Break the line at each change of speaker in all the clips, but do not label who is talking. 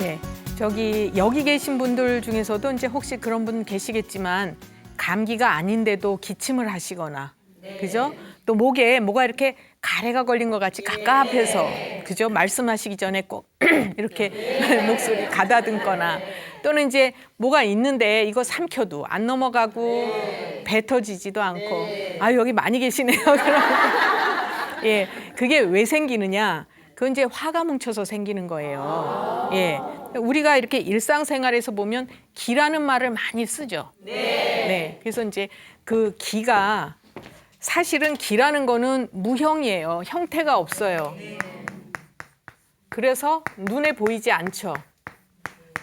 예, 저기 여기 계신 분들 중에서도 이제 혹시 그런 분 계시겠지만 감기가 아닌데도 기침을 하시거나 그죠? 또 목에 뭐가 이렇게 가래가 걸린 것 같이 갑갑해서 그죠? 말씀하시기 전에 꼭 이렇게 목소리 가다듬거나 또는 이제 뭐가 있는데 이거 삼켜도 안 넘어가고 뱉어지지도 않고 아 여기 많이 계시네요. 그럼 예, 그게 왜 생기느냐? 그건 이제 화가 뭉쳐서 생기는 거예요. 예. 우리가 이렇게 일상생활에서 보면 기라는 말을 많이 쓰죠. 네. 그래서 이제 그 기가 사실은 기라는 거는 무형이에요. 형태가 없어요. 그래서 눈에 보이지 않죠.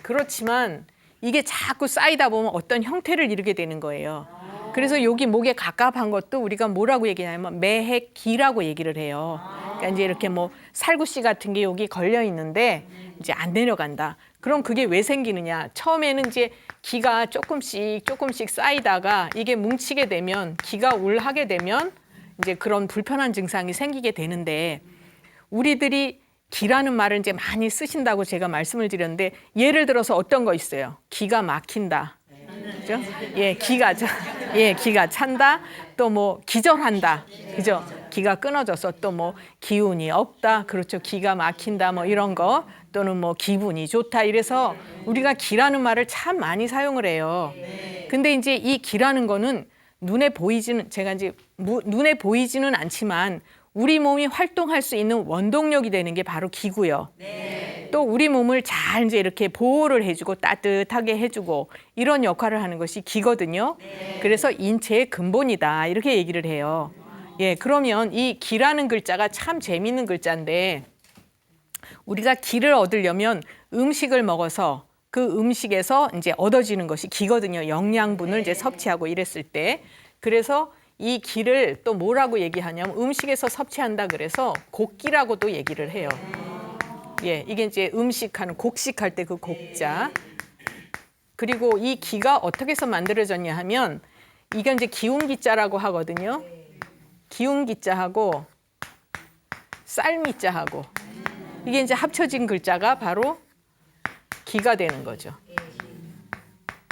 그렇지만 이게 자꾸 쌓이다 보면 어떤 형태를 이루게 되는 거예요. 그래서 여기 목에 갑갑한 것도 우리가 뭐라고 얘기하냐면 매핵기라고 얘기를 해요. 그러니까 이제 이렇게 뭐 살구씨 같은 게 여기 걸려 있는데 이제 안 내려간다. 그럼 그게 왜 생기느냐? 처음에는 이제 기가 조금씩 조금씩 쌓이다가 이게 뭉치게 되면 기가 울하게 되면 이제 그런 불편한 증상이 생기게 되는데 우리들이 기라는 말을 이제 많이 쓰신다고 제가 말씀을 드렸는데 예를 들어서 어떤 거 있어요? 기가 막힌다. 그죠? 예, 기가 차, 예, 기가 찬다. 또 뭐 기절한다. 그죠? 기가 끊어져서 또 뭐 기운이 없다. 그렇죠. 기가 막힌다. 뭐 이런 거 또는 뭐 기분이 좋다. 이래서 우리가 기라는 말을 참 많이 사용을 해요. 근데 이제 이 기라는 거는 눈에 보이지는 제가 이제 무- 눈에 보이지는 않지만 우리 몸이 활동할 수 있는 원동력이 되는 게 바로 기고요. 또 우리 몸을 잘 이제 이렇게 보호를 해주고 따뜻하게 해주고 이런 역할을 하는 것이 기거든요. 그래서 인체의 근본이다 이렇게 얘기를 해요. 예, 그러면 이 기라는 글자가 참 재밌는 글자인데 우리가 기를 얻으려면 음식을 먹어서 그 음식에서 이제 얻어지는 것이 기거든요. 영양분을 이제 섭취하고 이랬을 때. 그래서 이 기를 또 뭐라고 얘기하냐면 음식에서 섭취한다 그래서 곡기라고도 얘기를 해요. 예, 이게 이제 음식하는 곡식할 때 그 곡자. 그리고 이 기가 어떻게 해서 만들어졌냐 하면 이게 이제 기운기자라고 하거든요. 기운기자하고 쌀미자하고 이게 이제 합쳐진 글자가 바로 기가 되는 거죠.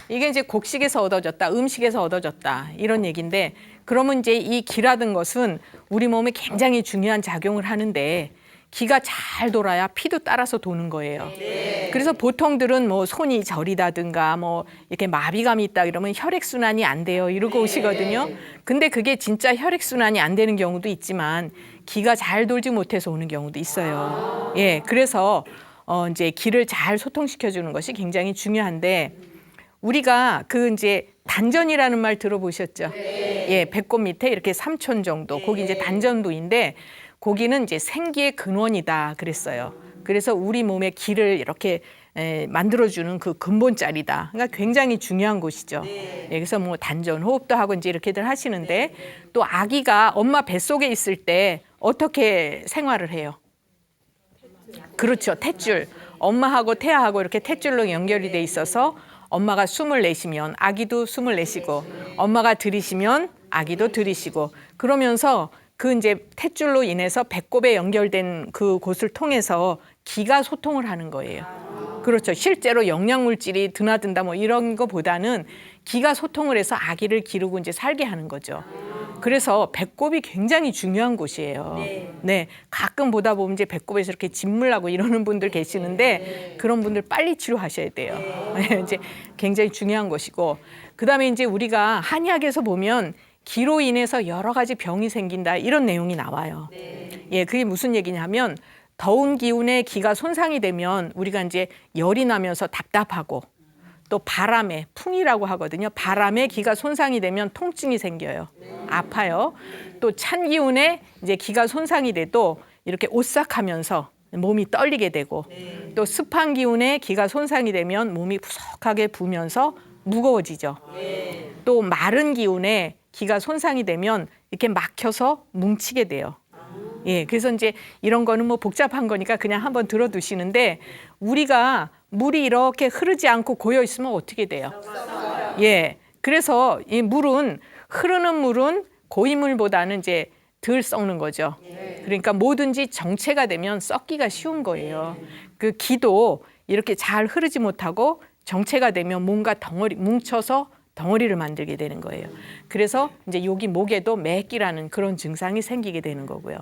이게 이제 곡식에서 얻어졌다, 음식에서 얻어졌다 이런 얘기인데 그러면 이제 이 기라든 것은 우리 몸에 굉장히 중요한 작용을 하는데 기가 잘 돌아야 피도 따라서 도는 거예요. 그래서 보통들은 뭐 손이 저리다든가 뭐 이렇게 마비감이 있다 이러면 혈액 순환이 안 돼요 이러고 오시거든요. 근데 그게 진짜 혈액 순환이 안 되는 경우도 있지만 기가 잘 돌지 못해서 오는 경우도 있어요. 예, 그래서 어 이제 기를 잘 소통시켜 주는 것이 굉장히 중요한데 우리가 그 이제 단전이라는 말 들어보셨죠? 예, 배꼽 밑에 이렇게 삼촌 정도. 거기 이제 단전부인데 거기는 이제 생기의 근원이다 그랬어요. 그래서 우리 몸의 기를 이렇게 에, 만들어주는 그 근본자리다. 그러니까 굉장히 중요한 곳이죠. 예, 그래서 뭐 단전 호흡도 하고 이제 이렇게들 하시는데 또 아기가 엄마 뱃속에 있을 때 어떻게 생활을 해요? 그렇죠. 탯줄. 엄마하고 태아하고 이렇게 탯줄로 연결이 돼 있어서 엄마가 숨을 내쉬면 아기도 숨을 내쉬고 엄마가 들이쉬면 아기도 들이쉬고 그러면서 그 이제 탯줄로 인해서 배꼽에 연결된 그 곳을 통해서 기가 소통을 하는 거예요. 그렇죠. 실제로 영양 물질이 드나든다 뭐 이런 거보다는 기가 소통을 해서 아기를 기르고 이제 살게 하는 거죠. 그래서 배꼽이 굉장히 중요한 곳이에요. 네. 가끔 보다 보면 이제 배꼽에서 이렇게 진물 나고 이러는 분들 계시는데 그런 분들 빨리 치료하셔야 돼요. 네, 이제 굉장히 중요한 것이고 그다음에 이제 우리가 한의학에서 보면 기로 인해서 여러 가지 병이 생긴다 이런 내용이 나와요. 예, 그게 무슨 얘기냐면 더운 기운에 기가 손상이 되면 우리가 이제 열이 나면서 답답하고 또 바람에 풍이라고 하거든요. 바람에 기가 손상이 되면 통증이 생겨요. 아파요. 또 찬 기운에 이제 기가 손상이 돼도 이렇게 오싹하면서 몸이 떨리게 되고 또 습한 기운에 기가 손상이 되면 몸이 푸석하게 부면서 무거워지죠. 또 마른 기운에 기가 손상이 되면 이렇게 막혀서 뭉치게 돼요. 예, 그래서 이제 이런 거는 뭐 복잡한 거니까 그냥 한번 들어두시는데 우리가 물이 이렇게 흐르지 않고 고여 있으면 어떻게 돼요? 예, 그래서 이 물은 흐르는 물은 고인물보다는 이제 덜 썩는 거죠. 그러니까 뭐든지 정체가 되면 썩기가 쉬운 거예요. 그 기도 이렇게 잘 흐르지 못하고 정체가 되면 뭔가 덩어리 뭉쳐서 덩어리를 만들게 되는 거예요. 그래서 이제 여기 목에도 매끼라는 그런 증상이 생기게 되는 거고요.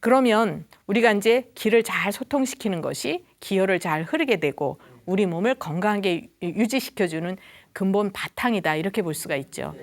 그러면 우리가 이제 기를 잘 소통시키는 것이 기혈을 잘 흐르게 되고 우리 몸을 건강하게 유- 유지시켜주는 근본 바탕이다 이렇게 볼 수가 있죠.